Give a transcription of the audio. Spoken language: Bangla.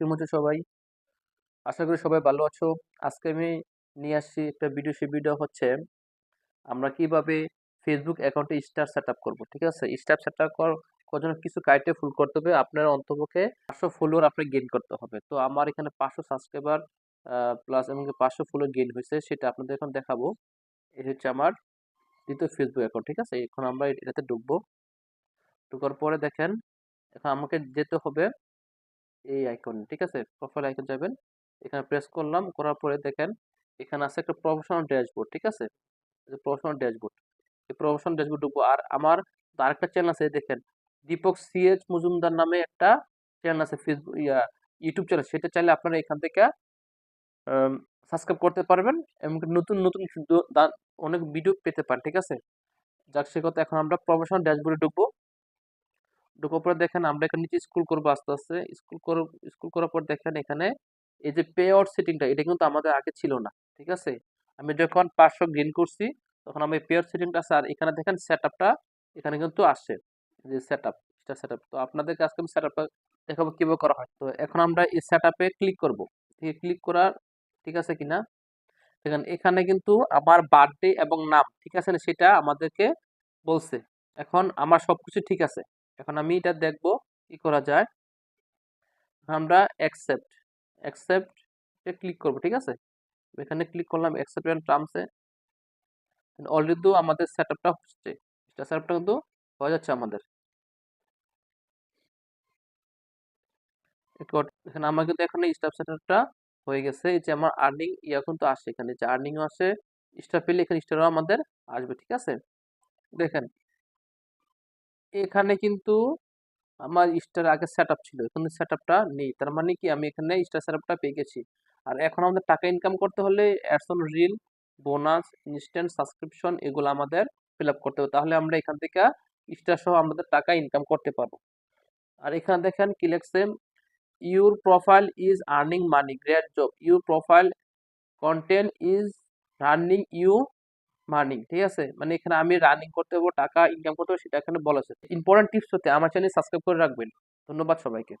কেমন আছো সবাই। আশা করি সবাই ভালো আছো। আজকে আমি নিয়ে আসছি একটা ভিডিও সেই ভিডিও হচ্ছে আমরা কীভাবে ফেসবুক অ্যাকাউন্টে স্টার সেট আপ করব, ঠিক আছে? স্টার সেট আপ করার জন্য কিছু ক্রাইটেরিয়া ফুল করতে হবে। আপনার অন্তপক্ষে পাঁচশো ফলোয়ার আপনার গেইন করতে হবে। তো আমার এখানে পাঁচশো সাবস্ক্রাইবার প্লাস এবং পাঁচশো ফলোয়ার গেইন হয়েছে, সেটা আপনাদের এখন দেখাবো। এই হচ্ছে আমার দ্বিতীয় ফেসবুক অ্যাকাউন্ট ঠিক আছে? এখন আমরা এটাতে ঢুকবো। ঢুকার পরে দেখেন, এখন আমাকে যেতে হবে এই আইকন ঠিক আছে? প্রোফাইল আইকন যাবেন। এখানে প্রেস করলাম, করার পরে দেখেন, এখানে আছে একটা প্রফেশনাল ড্যাশবোর্ড ঠিক আছে? প্রফেশনাল ড্যাশবোর্ড এই প্রফেশনাল ড্যাশবোর্ড ঢুকবো। আর আমার আরেকটা চ্যানেল আছে, দেখেন দীপক সিএচ মজুমদার নামে একটা চ্যানেল আছে ফেসবুক ইয়া ইউটিউব চ্যানেল সেটা চাইলে আপনারা এখান থেকে সাবস্ক্রাইব করতে পারবেন এবং নতুন নতুন অনেক ভিডিও পেতে পারেন, ঠিক আছে? যাক, সে কথা, এখন আমরা প্রফেশনাল ড্যাশবোর্ডে ঢুকবো। ঢোকার পরে দেখেন আমরা এখানে নিচে স্কুল করব আস্তে আস্তে। স্কুল কর স্কুল করার পর দেখেন এখানে এই যে পে আউট সেটিংটা এটা কিন্তু আমাদের আগে ছিল না, ঠিক আছে? আমি যখন পাঁচশো গেইন করছি, তখন আমি পে আউট সেটিংটা আছে। আর এখানে দেখেন সেট আপটা এখানে কিন্তু আসছে। যে সেট আপ এটা সেট আপ তো আপনাদেরকে আজকে আমি সেট আপটা দেখাবো কীভাবে করা হয়। তো এখন আমরা এই সেট আপে ক্লিক করব। ঠিক ক্লিক করার, ঠিক আছে কিনা? দেখেন এখানে কিন্তু আমার বার্থডে এবং নাম, ঠিক আছে না? সেটা আমাদেরকে বলছে। এখন আমার সবকিছু ঠিক আছে। এখন আমি এটা দেখব, কি করা যায়? আমরা অ্যাকসেপ্ট অ্যাকসেপ্ট এ ক্লিক করব, ঠিক আছে? এখানে ক্লিক করলাম অ্যাকসেপ্ট এন্ড টার্মসে অলরেডি আমাদের সেটআপটা হচ্ছে। এটা সেটআপটা কিন্তু হয়ে যাচ্ছে আমাদের। এখানে আমার কিন্তু এখানে স্টাফ সেটআপটা হয়ে গেছে। এই যে আমার আর্নিং ইয়া কিন্তু আসে এখানে। যে আর্নিংও আসে স্টাফ পেলে এখানে স্টারও আমাদের আসবে, ঠিক আছে? দেখেন এখানে কিন্তু আমার স্টার আগে সেট ছিল। এখন সেট নেই। তার মানে কি? আমি এখানে স্টার সেট পেয়ে গেছি। আর এখন আমাদের টাকা ইনকাম করতে হলে ads on reel bonus instant subscription এগুলো আমাদের ফিল আপ করতে হবে। তাহলে আমরা এখান থেকে স্টার সহ আমাদের টাকা ইনকাম করতে পারব। আর এখানে দেখেন কি লেখছে? Your profile is earning money great job your profile content is running you morning, ঠিক আছে? মানে এখানে আমি রানিং করতে পারব, টাকা ইনকাম করতে পারব, সেটা এখানে বলা আছে। ইম্পর্টেন্ট টিপস হতে আমার চ্যানেল সাবস্ক্রাইব করে রাখবেন। ধন্যবাদ সবাইকে।